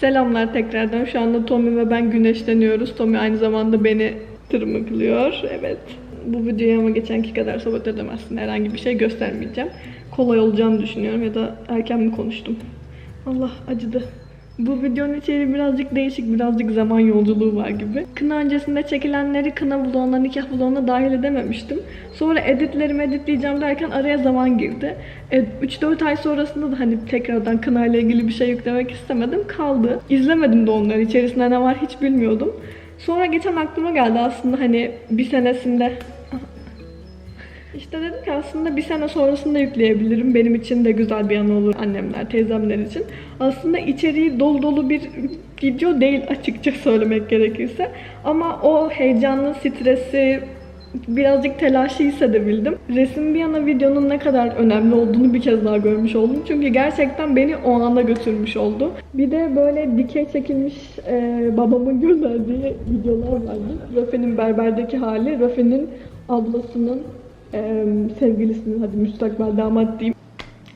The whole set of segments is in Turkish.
Selamlar tekrardan. Şu anda Tommy ve ben güneşleniyoruz. Tommy aynı zamanda beni tırmıklıyor. Evet. Bu videoyu ama geçenki kadar sohbet edemezsin. Herhangi bir şey göstermeyeceğim. Kolay olacağını düşünüyorum ya da erken mi konuştum? Allah acıdı. Bu videonun içeriği birazcık değişik, birazcık zaman yolculuğu var gibi. Kına öncesinde çekilenleri kına vloguna, nikah vloguna dahil edememiştim. Sonra editlerimi editleyeceğim derken araya zaman girdi. E, 3-4 ay sonrasında da hani tekrardan kına ile ilgili bir şey yüklemek istemedim. Kaldı. İzlemedim de onları. İçerisinde ne var hiç bilmiyordum. Sonra geçen aklıma geldi aslında hani bir senesinde işte dedim ki aslında bir sene sonrasında yükleyebilirim. Benim için de güzel bir anı olur annemler, teyzemler için. Aslında içeriği dolu dolu bir video değil açıkça söylemek gerekirse. Ama o heyecanlı, stresi, birazcık telaşı hissedebildim. Resim bir yana videonun ne kadar önemli olduğunu bir kez daha görmüş oldum. Çünkü gerçekten beni o anda götürmüş oldu. Bir de böyle dikey çekilmiş e, babamın gönderdiği videolar vardı. Rafe'nin berberdeki hali, Rafe'nin ablasının e, sevgilisinin hadi müstakbel damat diyeyim.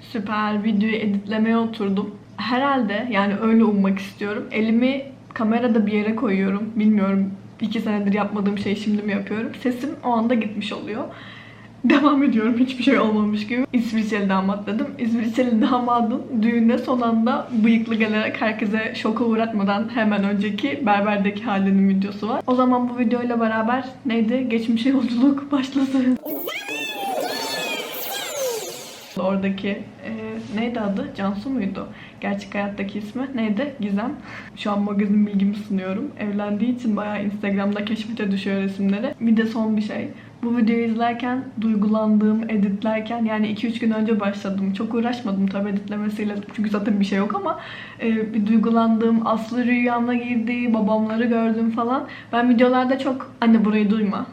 Süper videoyu editlemeye oturdum. Herhalde yani öyle ummak istiyorum. Elimi kamerada bir yere koyuyorum. Bilmiyorum iki senedir yapmadığım şeyi şimdi mi yapıyorum. Sesim o anda gitmiş oluyor. Devam ediyorum hiçbir şey olmamış gibi. İsviçreli damat dedim. İsviçreli damadın düğünde son anda bıyıklı gelerek herkese şoka uğratmadan hemen önceki berberdeki halinin videosu var. O zaman bu videoyla beraber neydi? Geçmişe yolculuk başlasın. Oradaki e, neydi adı? Cansu muydu? Gerçek hayattaki ismi neydi? Gizem. Şu an magazin bilgimi sunuyorum. Evlendiği için bayağı Instagram'da keşfete düşüyor resimleri. Bir de son bir şey. Bu videoyu izlerken duygulandığım, editlerken yani 2-3 gün önce başladım. Çok uğraşmadım tabii editlemesiyle çünkü zaten bir şey yok ama e, bir duygulandığım, Aslı rüyamda girdi, babamları gördüm falan. Ben videolarda çok anne burayı duyma.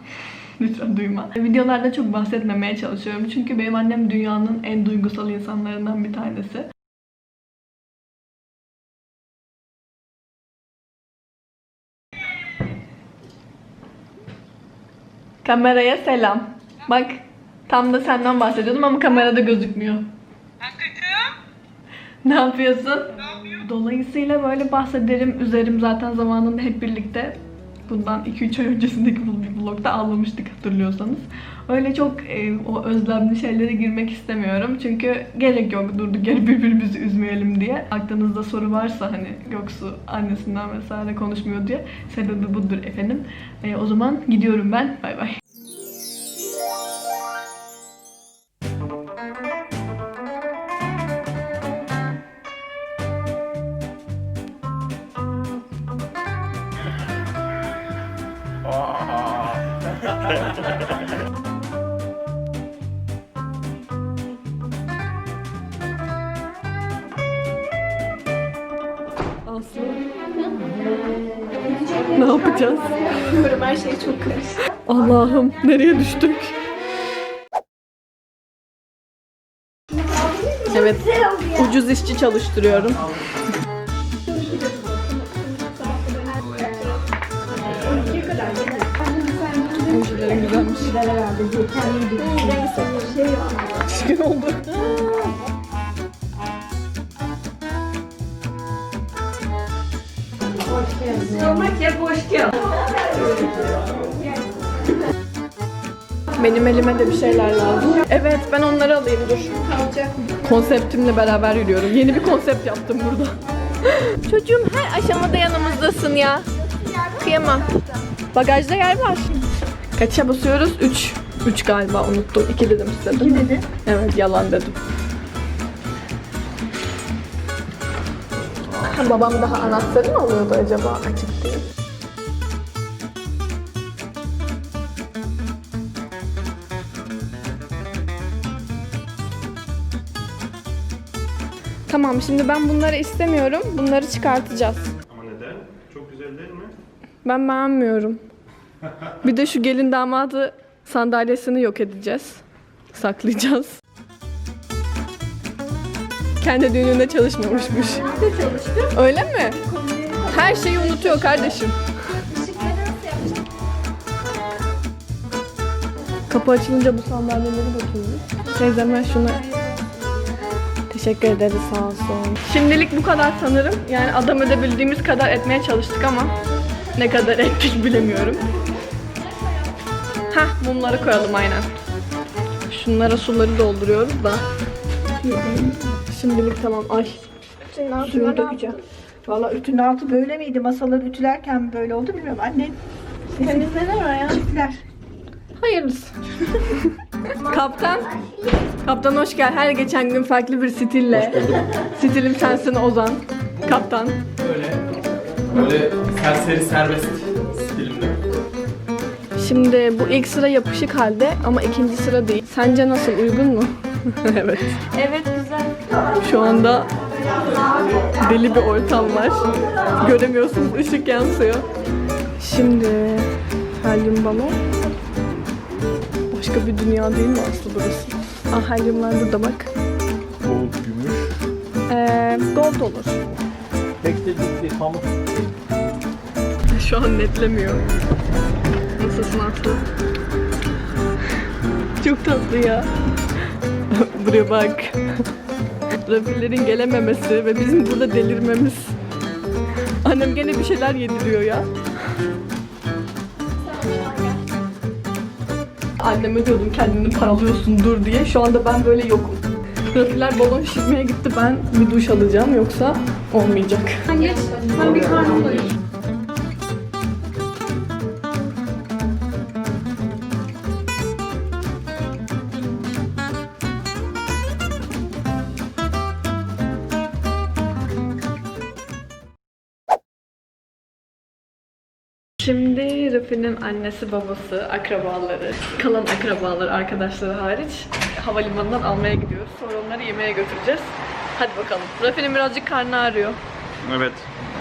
Lütfen duyma. Videolarda çok bahsetmemeye çalışıyorum. Çünkü benim annem dünyanın en duygusal insanlarından bir tanesi. Kameraya selam. Bak tam da senden bahsediyordum ama kamerada gözükmüyor. Ne yapıyorsun? Dolayısıyla böyle bahsederim, üzerim zaten zamanında hep birlikte bundan 2-3 ay öncesindeki bu vlogda ağlamıştık hatırlıyorsanız. Öyle çok e, o özlemli şeylere girmek istemiyorum. Çünkü gerek yok durduk yere birbirimizi üzmeyelim diye. Aklınızda soru varsa hani Göksu annesinden vesaire konuşmuyor diye sebebi budur efendim. E, o zaman gidiyorum ben. Bay bay. Aslı. ne yapacağız? Bilmiyorum her şey çok karışık. Allah'ım nereye düştük? Evet, ucuz işçi çalıştırıyorum. Çirkin oldu. Slovakya boş gel. Benim elime de bir şeyler lazım. Evet, ben onları alayım dur. Kalacak mı? Konseptimle beraber yürüyorum. Yeni bir konsept yaptım burada. Çocuğum her aşamada yanımızdasın ya. Kıyamam. Bagajda yer var. Kaça basıyoruz? 3. 3 galiba unuttum. 2 dedim size değil mi? dedi. Evet yalan dedim. Babam daha anahtarı mı alıyordu acaba? Açık değil. Tamam şimdi ben bunları istemiyorum. Bunları çıkartacağız. Ama neden? Çok güzel değil mi? Ben beğenmiyorum. Bir de şu gelin damadı sandalyesini yok edeceğiz. Saklayacağız. Kendi düğününde çalışmamışmış. Öyle mi? Her şeyi unutuyor kardeşim. Kapı açılınca bu sandalyeleri götürürüz. Teyzem ben şunu... Teşekkür Teşekkür ederiz sağ olsun. Şimdilik bu kadar sanırım. Yani adam edebildiğimiz kadar etmeye çalıştık ama ne kadar ettik bilemiyorum. Hah mumları koyalım aynen. Şunlara suları dolduruyoruz da. Şimdilik tamam. Ay Suyu dökeceğim. Valla ütünün altı böyle miydi? Masaları ütülerken mi böyle oldu bilmiyorum. Anne temizlenir o ya. çiftler. Hayırlısı. Kaptan. Kaptan hoş gel. Her geçen gün farklı bir stille. Stilim sensin Ozan. Kaptan. Böyle böyle serseri serbest. Şimdi bu ilk sıra yapışık halde ama ikinci sıra değil. Sence nasıl? Uygun mu? evet. Evet güzel. Şu anda deli bir ortam var. Göremiyorsunuz ışık yansıyor. Şimdi helyum balon. Başka bir dünya değil mi Aslı burası? Ah helyumlar burada bak. Gold, gümüş. Ee, gold olur. Tekstillik pamuk. Şu an netlemiyor. Aslı? Çok tatlı ya. Buraya bak. Rafillerin gelememesi ve bizim burada delirmemiz. Annem gene bir şeyler yediriyor ya. Anneme diyordum kendini paralıyorsun dur diye. Şu anda ben böyle yokum. Rafiller balon şişirmeye gitti. Ben bir duş alacağım yoksa olmayacak. Geç. Ben bir karnım doyur. Şimdi Rafi'nin annesi, babası, akrabaları, kalan akrabaları, arkadaşları hariç havalimanından almaya gidiyoruz. Sonra onları yemeğe götüreceğiz. Hadi bakalım. Rafi'nin birazcık karnı ağrıyor. Evet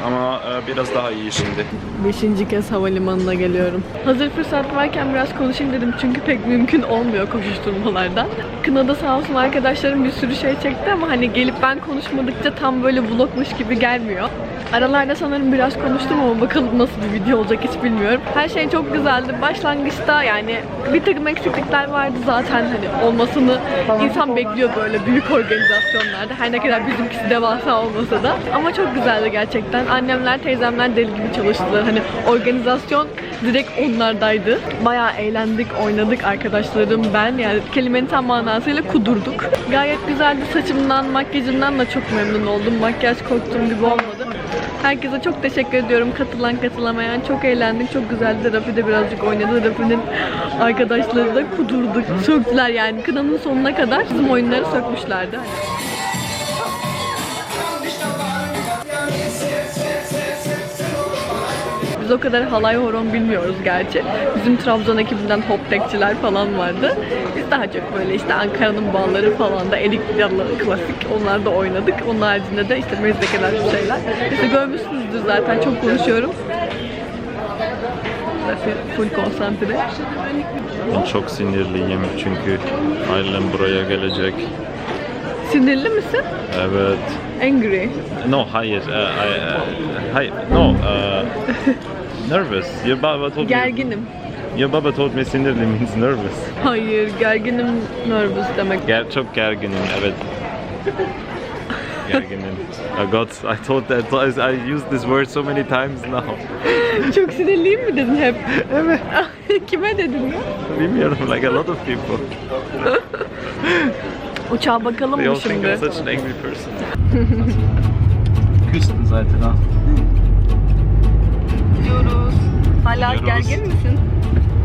ama e, biraz daha iyi şimdi. Beşinci kez havalimanına geliyorum. Hazır fırsat varken biraz konuşayım dedim çünkü pek mümkün olmuyor koşuşturmalardan. Kınada sağ olsun arkadaşlarım bir sürü şey çekti ama hani gelip ben konuşmadıkça tam böyle vlogmuş gibi gelmiyor. Aralarda sanırım biraz konuştum ama bakalım nasıl bir video olacak hiç bilmiyorum. Her şey çok güzeldi. Başlangıçta yani bir takım eksiklikler vardı zaten hani olmasını insan bekliyor böyle büyük organizasyonlarda. Her ne kadar bizimkisi devasa olmasa da. Ama çok güzeldi gerçekten. Annemler, teyzemler deli gibi çalıştılar. Hani organizasyon direkt onlardaydı. Bayağı eğlendik, oynadık arkadaşlarım, ben. Yani kelimenin tam manasıyla kudurduk. Gayet güzeldi. Saçımdan, makyajımdan da çok memnun oldum. Makyaj korktuğum gibi olmadı. Herkese çok teşekkür ediyorum. Katılan katılamayan çok eğlendik. Çok güzeldi. Rafi de birazcık oynadı. Rafi'nin arkadaşları da kudurduk. Söktüler yani. Kınanın sonuna kadar bizim oyunları sökmüşlerdi. Biz o kadar halay horon bilmiyoruz gerçi. Bizim Trabzon ekibinden hop tekçiler falan vardı. Biz daha çok böyle işte Ankara'nın bağları falan da erik klasik onlar da oynadık. Onun haricinde de işte mezlekeler bir şeyler. İşte görmüşsünüzdür zaten çok konuşuyorum. Full konsantre. Çok sinirliyim çünkü ailem buraya gelecek. Sinirli misin? Evet. Angry. No, hayır. e, I, e, hayır. No. e, nervous. Your baba told me. Gerginim. Your baba told me sinirli means nervous. Hayır, gerginim nervous demek. Ger çok gerginim. Evet. gerginim. I got. I thought that I, I used this word so many times now. Çok sinirliyim mi dedin hep? Evet. Kime dedin ya? Bilmiyorum. Like a lot of people. Uçağa bakalım They all mı think şimdi? I'm such an angry person. Küstün zaten ha. Gidiyoruz. Hala Gidiyoruz. gergin misin?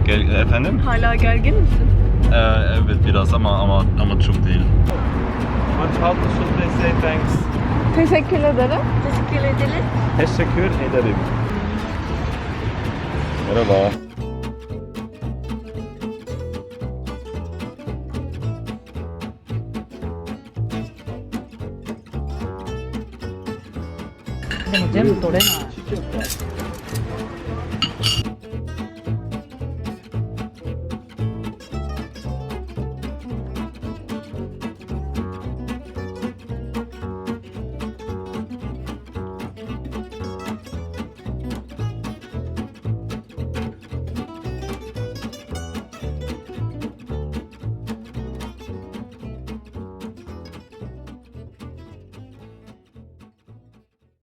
Gel, efendim? Hala gergin misin? Ee, evet biraz ama ama ama çok değil. But how should they say thanks? Teşekkür ederim. Teşekkür ederiz. Teşekkür ederim. Merhaba. でも全部取れない。